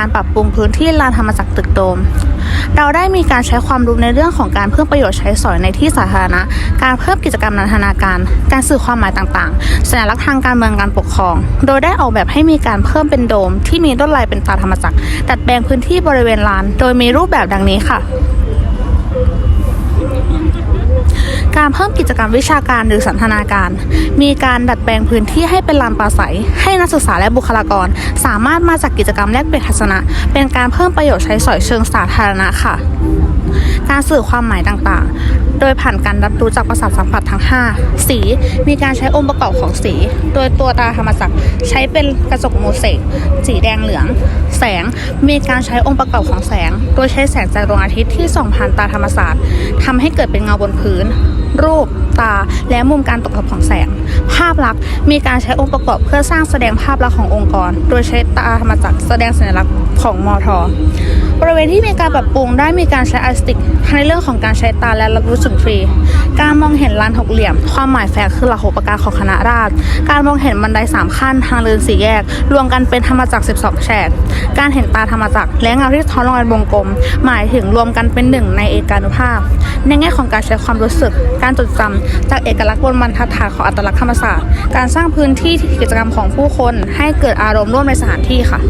การปรับปรุงพื้นที่ลานธรรมจักรตึกโดม เราได้มีการใช้ความรู้ในเรื่องของการเพิ่มประโยชน์ใช้สอยในที่สาธารณะ การเพิ่มกิจกรรมนันทนาการ การสื่อความหมายต่างๆ สัญลักษณ์ทางการเมืองการปกครอง โดยได้ออกแบบให้มีการเพิ่มเป็นโดม ที่มีลวดลายเป็นตาธรรมจักรดัดแปลงพื้นที่บริเวณลาน โดยมีรูปแบบดังนี้ค่ะ การเพิ่มกิจกรรมวิชาการหรือสันทนาการ มีการดัดแปลงพื้นที่ให้เป็นลานปราศัย ให้นักศึกษาและบุคลากร สามารถมาจากกิจกรรมแลกเปลี่ยนทัศนะ เป็นการเพิ่มประโยชน์ใช้สอยเชิงสาธารณะค่ะ การสื่อความหมายต่างๆ โดยผ่านการรับรู้จากประสาทสัมผัสทั้ง 5 สี มีการใช้องค์ประกอบของสี โดยตัวตาธรรมจักรใช้เป็นกระจกโมเสกสีแดงเหลือง แสงมีการใช้องค์ประกอบของแสง โดยใช้แสงจากดวงอาทิตย์ที่ส่องผ่านตาธรรมศาสตร์ทำให้เกิดเป็นเงาบนพื้น รูป ตา และมุมการตกกระทบของแสง ภาพลักษณ์มีการใช้องค์ประกอบเพื่อสร้างแสดงภาพลักษณ์ขององค์กร โดยใช้ตาธรรมจักรแสดงสัญลักษณ์ของมอทบริเวณที่มีการปรับปรุงได้มีการใช้อาร์ติสติกในเรื่องของการใช้ตาและรับรู้สึกฟรีการมอง นลานหกเหลี่ยม ความหมายแฝงคือหลักหกประการของคณะราษฎรการมองเห็นบันไดสามขั้นทางเดินสี่แยก รวมกันเป็นธรรมจักร12 แฉก การเห็นตาธรรมจักรและเงาที่ท้อนลงในวงกลม หมายถึงรวมกันเป็นหนึ่งในเอกานุภาพ ในแง่ของการใช้ความรู้สึก การจดจำจากเอกลักษณ์บนบรรทัดฐานของอัตลักษณ์ธรรมศาสตร์ การสร้างพื้นที่กิจกรรมของผู้คนให้เกิดอารมณ์ร่วมในสถานที่ค่ะ